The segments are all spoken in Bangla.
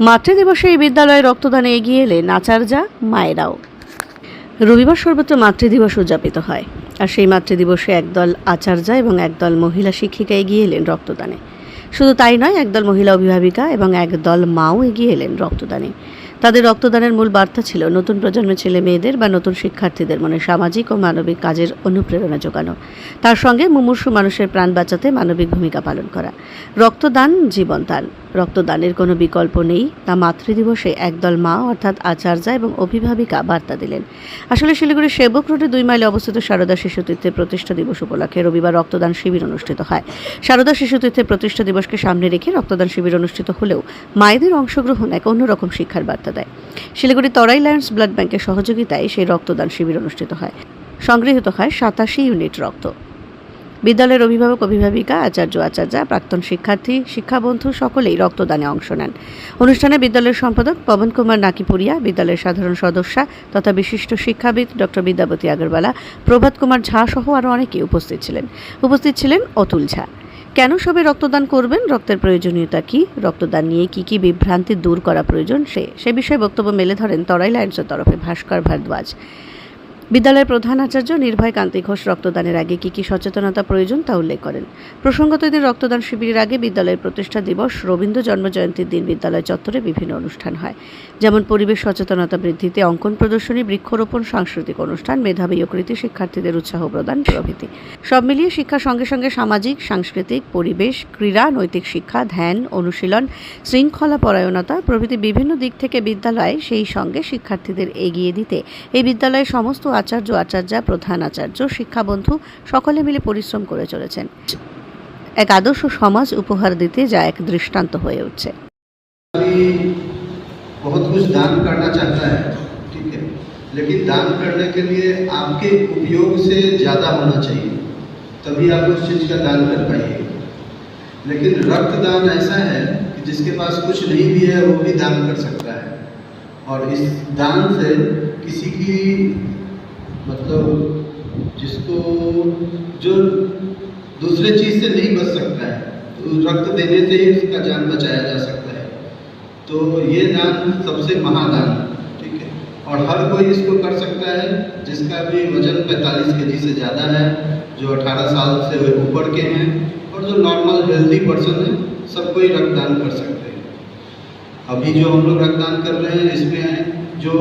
মাতৃদিবসে এই বিদ্যালয়ে রক্তদানে এগিয়ে এলেন আচার্যা মায়েরাও। রবিবার সর্বত্র মাতৃদিবস উদযাপিত হয়। আর সেই মাতৃদিবসে একদল আচার্যা এবং একদল মহিলা শিক্ষিকা এগিয়ে এলেন রক্তদানে। শুধু তাই নয়, একদল মহিলা অভিভাবিকা এবং একদল মাও এগিয়ে এলেন রক্তদানে। তাদের রক্তদানের মূল বার্তা ছিল নতুন প্রজন্মের ছেলে মেয়েদের বা নতুন শিক্ষার্থীদের মনে সামাজিক ও মানবিক কাজের অনুপ্রেরণা যোগানো। তার সঙ্গে মুমূর্ষু মানুষের প্রাণ বাঁচাতে মানবিক ভূমিকা পালন করা। রক্তদান জীবনদান রক্তদানের কোনো বিকল্প নেই। তা মাতৃদিবসে একদল মা, অর্থাৎ আচার্যা এবং অভিভাবিকা বার্তা দিলেন। আসলে শিলিগুড়ির সেবক রোডে দুই মাইলে অবস্থিত সারদা শিশু তীর্থের প্রতিষ্ঠা দিবস উপলক্ষে রবিবার রক্তদান শিবির অনুষ্ঠিত হয়। সারদা শিশু তীর্থের প্রতিষ্ঠা দিবসকে সামনে রেখে রক্তদান শিবির অনুষ্ঠিত হলেও মায়েদের অংশগ্রহণ এক অন্যরকম শিক্ষার বার্তা দেয়। শিলিগুড়ি তরাই লায়ন্স ব্লাড ব্যাংকের সহযোগিতায় সেই রক্তদান শিবির অনুষ্ঠিত হয়। সংগৃহীত হয় সাতাশি ইউনিট রক্ত। বিদ্যালয়ের অভিভাবক, অভিভাবিকা, আচার্য, আচার্যা, প্রাক্তন শিক্ষার্থী, শিক্ষাবন্ধু সকলেই রক্তদানে অংশ নেন। অনুষ্ঠানে বিদ্যালয়ের সম্পাদক পবন কুমার নাকিপুরিয়া, বিদ্যালয়ের সাধারণ সদস্যা তথা বিশিষ্ট শিক্ষাবিদ ডক্টর বিদ্যাপতি আগরওয়ালা, প্রভাত কুমার ঝা সহ আরও অনেকেই উপস্থিত ছিলেন। উপস্থিত ছিলেন অতুল ঝা। কেন সবে রক্তদান করবেন? রক্তের প্রয়োজনীয়তা কি? রক্তদান নিয়ে কি কি বিভ্রান্তি দূর করা প্রয়োজন? সে সে বিষয়ে বক্তব্য মেলে ধরেন তরাই লায়ন্সের তরফে ভাস্কর ভারদ্বাজ। বিদ্যালয়ের প্রধান আচার্য নির্ভয় কান্তি ঘোষ রক্তদানের আগে কী কী সচেতনতা প্রয়োজন তা উল্লেখ করেন। প্রসঙ্গত এদিন রক্তদান শিবিরের আগে বিদ্যালয়ের প্রতিষ্ঠা দিবস, রবীন্দ্র জন্মজয়ন্তীর দিন বিদ্যালয় চত্বরে বিভিন্ন অনুষ্ঠান হয়। যেমন পরিবেশ সচেতনতা বৃদ্ধিতে অঙ্কন প্রদর্শনী, বৃক্ষরোপণ, সাংস্কৃতিক অনুষ্ঠান, মেধাবী ও কৃতি শিক্ষার্থীদের উৎসাহ প্রদান, প্রভৃতি। সব মিলিয়ে শিক্ষার সঙ্গে সঙ্গে সামাজিক, সাংস্কৃতিক, পরিবেশ, ক্রীড়া, নৈতিক শিক্ষা, ধ্যান, অনুশীলন, শৃঙ্খলা পরায়ণতা প্রভৃতি বিভিন্ন দিক থেকে বিদ্যালয়ে সেই সঙ্গে শিক্ষার্থীদের এগিয়ে দিতে এই বিদ্যালয়ে সমস্ত আচার্য আচার্যা প্রধান আচার্য শিক্ষাবন্ধু সকলে মিলে পরিশ্রম করে চলেছেন এক আদর্শ সমাজ উপহার দিতে যা এক দৃষ্টান্ত হয়ে উঠছে अभी बहुत कुछ दान करना चाहता है ठीक है लेकिन दान करने के लिए आपके उपयोग से ज़्यादा होना चाहिए तभी आप उस चीज़ का दान कर पाइए लेकिन रक्तदान ऐसा है कि जिसके पास कुछ नहीं भी है वो भी दान कर सकता है और इस दान से किसी की मतलब जिसको, जो दूसरे चीज़ से नहीं बच सकता है तो रक्त देने से ही उसका जान बचाया जा सकता है। तो ये दान सबसे महादान ठीक है? और हर कोई इसको कर सकता है, जिसका भी वज़न 45 के से ज़्यादा है, जो 18 साल से ऊपर के हैं, और जो नॉर्मल हेल्दी पर्सन है, सब कोई रक्तदान कर सकते हैं। अभी जो हम लोग रक्तदान कर रहे हैं, इसमें जो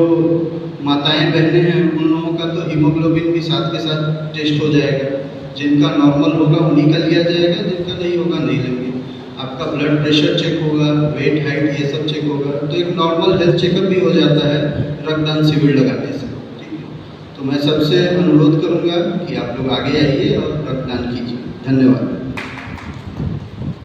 माताएँ बहनें हैं, उन लोगों का तो हीमोग्लोबिन भी साथ के साथ टेस्ट हो जाएगा। जिनका नॉर्मल होगा, उन्हीं का लिया जाएगा, जिनका नहीं होगा, नहीं लेंगे। आपका ब्लड प्रेशर चेक होगा वेट हाइट ये सब चेक होगा। तो एक नॉर्मल हेल्थ चेकअप भी हो जाता है रक्तदान शिविर लगाने से, ठीक है? तो मैं सबसे अनुरोध करूँगा कि आप लोग आगे आइए और रक्तदान कीजिए। धन्यवाद।